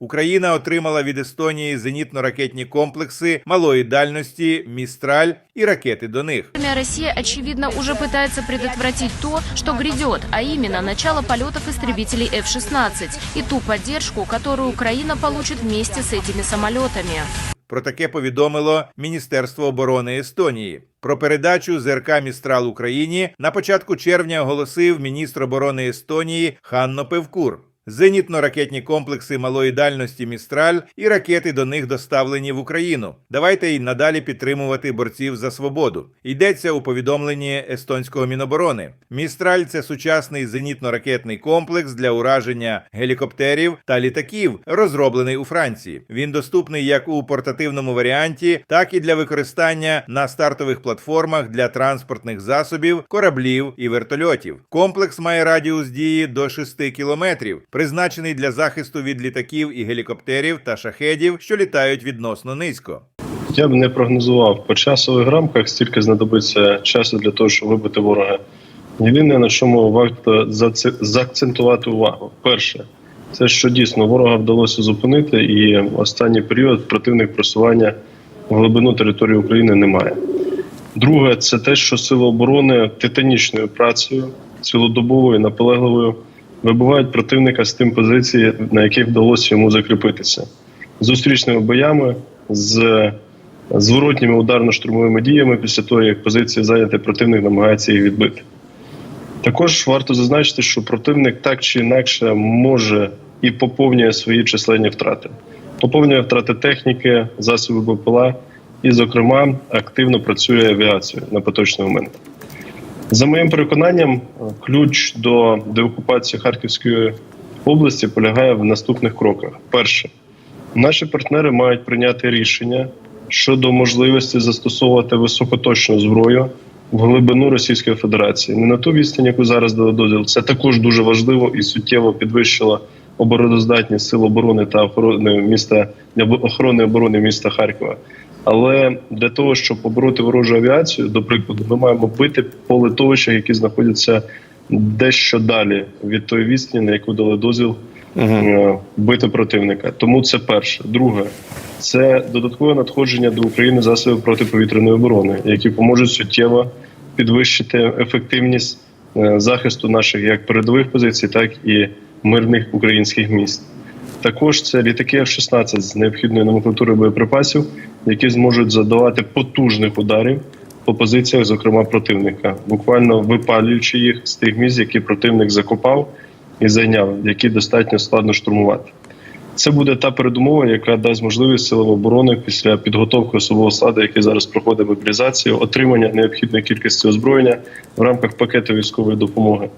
Україна отримала від Естонії зенітно-ракетні комплекси малої дальності Містраль і ракети до них. России, очевидно, уже пытается предотвратить то, что грядет, а именно начало полетов истребителей F-16 и ту поддержку, которую Украина получит вместе с этими самолетами. Про таке повідомило Міністерство оборони Естонії. Про передачу ЗРК Містрал Україні на початку червня оголосив міністр оборони Естонії Ханно Певкур. Зенітно-ракетні комплекси малої дальності Містраль і ракети до них доставлені в Україну. Давайте й надалі підтримувати борців за свободу. Йдеться у повідомленні естонського міноборони. Містраль це сучасний зенітно-ракетний комплекс для ураження гелікоптерів та літаків, розроблений у Франції. Він доступний як у портативному варіанті, так і для використання на стартових платформах для транспортних засобів, кораблів і вертольотів. Комплекс має радіус дії до 6 кілометрів, призначений для захисту від літаків і гелікоптерів та шахедів, що літають відносно низько. Я б не прогнозував по часових рамках, стільки знадобиться часу для того, щоб вибити ворога. Єдине, на чому варто заакцентувати увагу. Перше, це що дійсно ворога вдалося зупинити, і останній період противник просування в глибину території України немає. Друге, це те, що сили оборони титанічною працею, цілодобовою, наполегливою вибивають противника з тим позицій, на яких вдалося йому закріпитися зустрічними боями з зворотніми ударно-штурмовими діями після того, як позиції зайняті, противник намагається їх відбити. Також варто зазначити, що противник так чи інакше може і поповнює свої численні втрати. Поповнює втрати техніки, засобів БПЛА і, зокрема, активно працює авіацією на поточний момент. За моїм переконанням, ключ до деокупації Харківської області полягає в наступних кроках: перше, наші партнери мають прийняти рішення щодо можливості застосовувати високоточну зброю в глибину Російської Федерації, не на ту відстань, яку зараз дали дозвіл. Це також дуже важливо і суттєво підвищило обороноздатність сил оборони та охорони міста для охорони оборони міста Харкова. Але для того, щоб побороти ворожу авіацію, до прикладу, ми маємо бити по литовищах, які знаходяться дещо далі від тої відстані, на яку дали дозвіл е, бити противника. Тому це перше. Друге, це додаткове надходження до України засобів протиповітряної оборони, які поможуть суттєво підвищити ефективність е, захисту наших як передових позицій, так і мирних українських міст. Також це літаки F-16 з необхідною номенклатурою боєприпасів, які зможуть задавати потужних ударів по позиціях, зокрема противника, буквально випалюючи їх з тих місць, які противник закопав і зайняв, які достатньо складно штурмувати. Це буде та передумова, яка дасть можливість силам оборони після підготовки особового складу, який зараз проходить мобілізацію, отримання необхідної кількості озброєння в рамках пакету військової допомоги,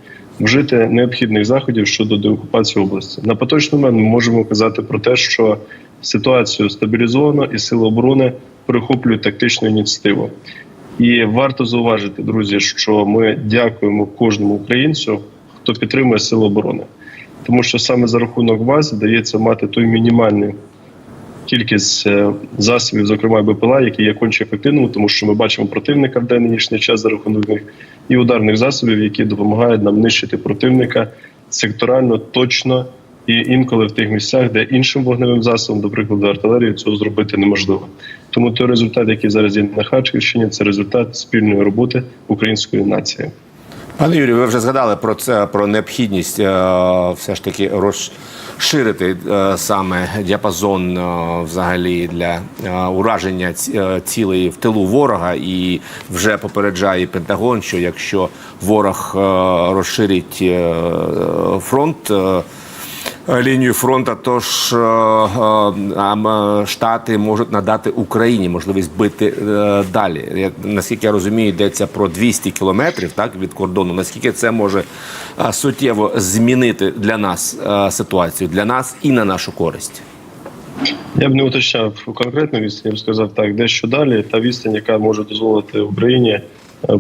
вжити необхідних заходів щодо деокупації області. На поточний момент ми можемо казати про те, що ситуацію стабілізовано і сили оборони перехоплюють тактичну ініціативу. І варто зауважити, друзі, що ми дякуємо кожному українцю, хто підтримує сили оборони тому що саме за рахунок вас вдається мати той мінімальний кількість е, засобів, зокрема БПЛА, які є конче ефективними, тому що ми бачимо противника в денний нічний час за рахунок них і ударних засобів, які допомагають нам нищити противника секторально, точно і інколи в тих місцях, де іншим вогневим засобом, до прикладу, артилерії, цього зробити неможливо. Тому той результат, який зараз є на Харківщині, це результат спільної роботи української нації. Пане Юрію, ви вже згадали про це про необхідність е, все ж таки розширити е, саме діапазон е, взагалі для е, ураження ці- цілей в тилу ворога, і вже попереджає Пентагон, що якщо ворог розширить фронт. Е, Лінію фронту, тож е, е, штати можуть надати Україні можливість бити далі. Наскільки я розумію, йдеться про 200 кілометрів так від кордону. Наскільки це може суттєво змінити для нас ситуацію, для нас і на нашу користь? Я б не уточняв конкретну відстань, я б сказав так, дещо далі. Та відстань, яка може дозволити Україні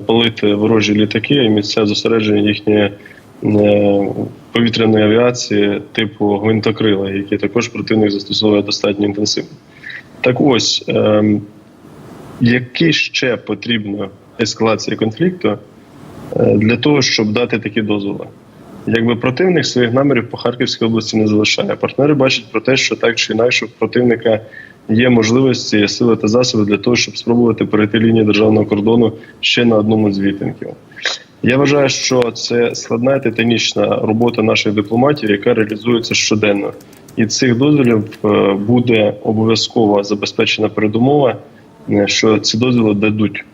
палити ворожі літаки і місця зосередження е, повітряної авіації типу гвинтокрила, які також противник застосовує достатньо інтенсивно. Так ось, ем, які ще потрібна ескалація конфлікту е, для того, щоб дати такі дозволи? Якби противник своїх намірів по Харківській області не залишає. Партнери бачать про те, що так чи інакше в противника є можливості, сили та засоби для того, щоб спробувати перейти лінію державного кордону ще на одному з відтинків. Я вважаю, що це складна титанічна робота наших дипломатів, яка реалізується щоденно. І цих дозволів е, буде обов'язково забезпечена передумова, е, що ці дозволи дадуть.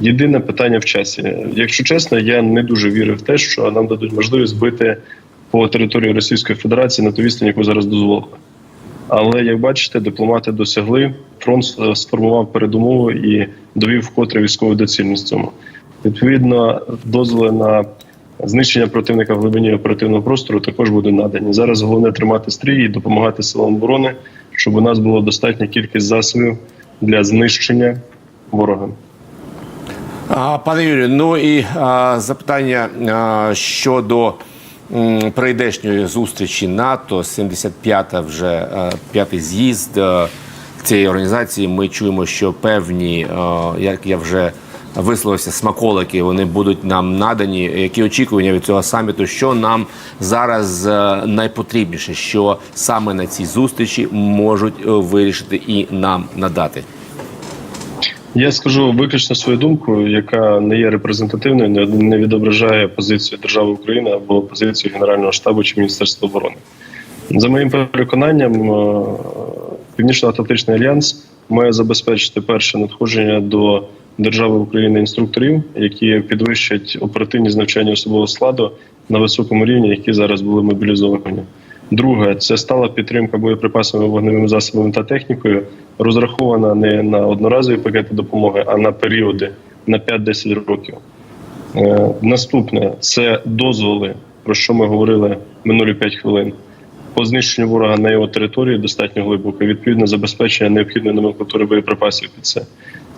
Єдине питання в часі. Якщо чесно, я не дуже вірю в те, що нам дадуть можливість бити по території Російської Федерації на ту відстань, яку зараз дозволили. Але як бачите, дипломати досягли, фронт е, сформував передумову і довів вкотре військову доцільність цьому. Відповідно, дозволи на знищення противника в глибині оперативного простору також будуть надані. Зараз головне тримати стрій і допомагати силам оборони, щоб у нас була достатня кількість засобів для знищення ворога. Пане Юрію, ну і а, запитання а, щодо прийдешньої зустрічі НАТО, 75-та вже а, п'ятий з'їзд цієї організації. Ми чуємо, що певні, а, як я вже висловився, смаколики вони будуть нам надані. Які очікування від цього саміту? Що нам зараз найпотрібніше, що саме на цій зустрічі можуть е, вирішити і нам надати? Я скажу виключно свою думку, яка не є репрезентативною, не- не відображає позицію держави України або позицію Генерального штабу чи Міністерства оборони. За моїм переконанням, е, Північно-Атлантичний альянс має забезпечити перше надходження до держави України інструкторів, які підвищать оперативність навчання особового складу на високому рівні, які зараз були мобілізовані. Друге, це стала підтримка боєприпасами, вогневими засобами та технікою, розрахована не на одноразові пакети допомоги, а на періоди на 5-10 років. Е, наступне це дозволи, про що ми говорили минулі 5 хвилин. По знищенню ворога на його території достатньо глибоко, відповідне забезпечення необхідної номенклатури боєприпасів під це.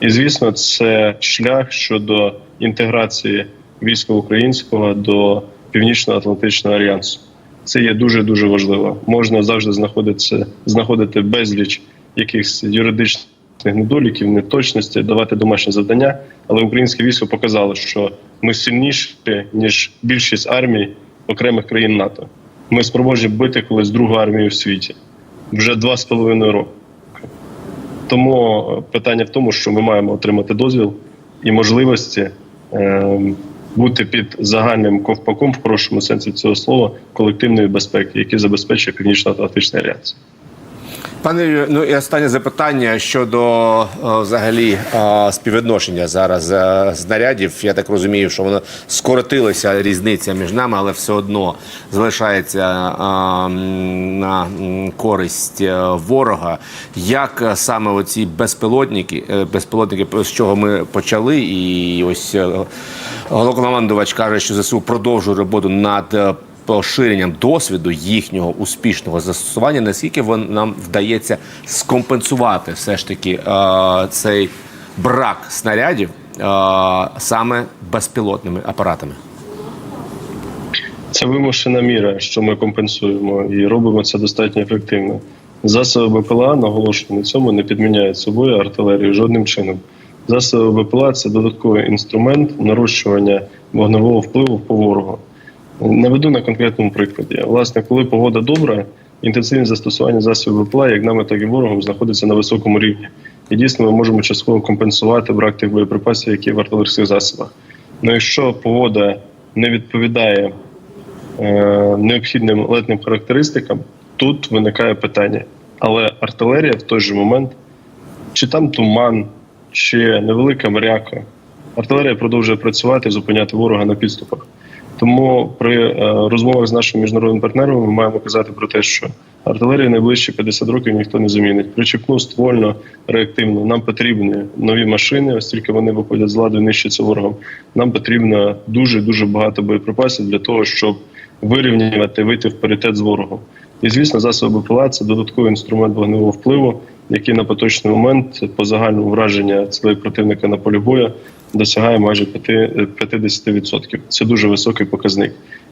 І звісно, це шлях щодо інтеграції війська українського до Північно-Атлантичного альянсу. Це є дуже дуже важливо. Можна завжди знаходитися, знаходити безліч якихось юридичних недоліків, неточностей, давати домашні завдання. Але українське військо показало, що ми сильніші ніж більшість армій окремих країн НАТО. Ми спроможні бити колись другу армію в світі вже два з половиною роки. Тому е, питання в тому, що ми маємо отримати дозвіл і можливості е, бути під загальним ковпаком в хорошому сенсі цього слова колективної безпеки, який забезпечує Північно-Атлантичний альянс. Пане ну і останнє запитання щодо е, взагалі е, співвідношення зараз е, знарядів. Я так розумію, що воно скоротилася різниця між нами, але все одно залишається на користь ворога. Як саме оці безпілотники, безпілотники, з чого ми почали, і ось головнокомандувач каже, що ЗСУ продовжує роботу над. Поширенням досвіду їхнього успішного застосування, наскільки вон нам вдається скомпенсувати все ж таки е, цей брак снарядів е, саме безпілотними апаратами. Це вимушена міра, що ми компенсуємо, і робимо це достатньо ефективно. Засоби БПЛА, наголошую на цьому, не підміняють собою артилерію жодним чином. Засоби БПЛА це додатковий інструмент нарощування вогневого впливу по ворогу. Наведу на конкретному прикладі. Власне, коли погода добра, інтенсивність застосування засобів БПЛА, як нами, так і ворогом, знаходиться на високому рівні. І дійсно ми можемо частково компенсувати брак тих боєприпасів, які в артилерійських засобах. Ну якщо погода не відповідає е, необхідним летним характеристикам, тут виникає питання. Але артилерія в той же момент, чи там туман, чи невелика мряка, артилерія продовжує працювати, зупиняти ворога на підступах. Тому при е, розмовах з нашими міжнародними партнерами ми маємо казати про те, що артилерію найближчі 50 років ніхто не замінить. Причепну ствольно, реактивно. Нам потрібні нові машини, оскільки вони виходять з ладу і нищаться ворогом. Нам потрібно дуже дуже багато боєприпасів для того, щоб вирівнювати, вийти в паритет з ворогом. І звісно, засоби ПЛА – це додатковий інструмент вогневого впливу, який на поточний момент по загальному враження цілей противника на полі бою досягає майже 5 50%. Це дуже високий показник.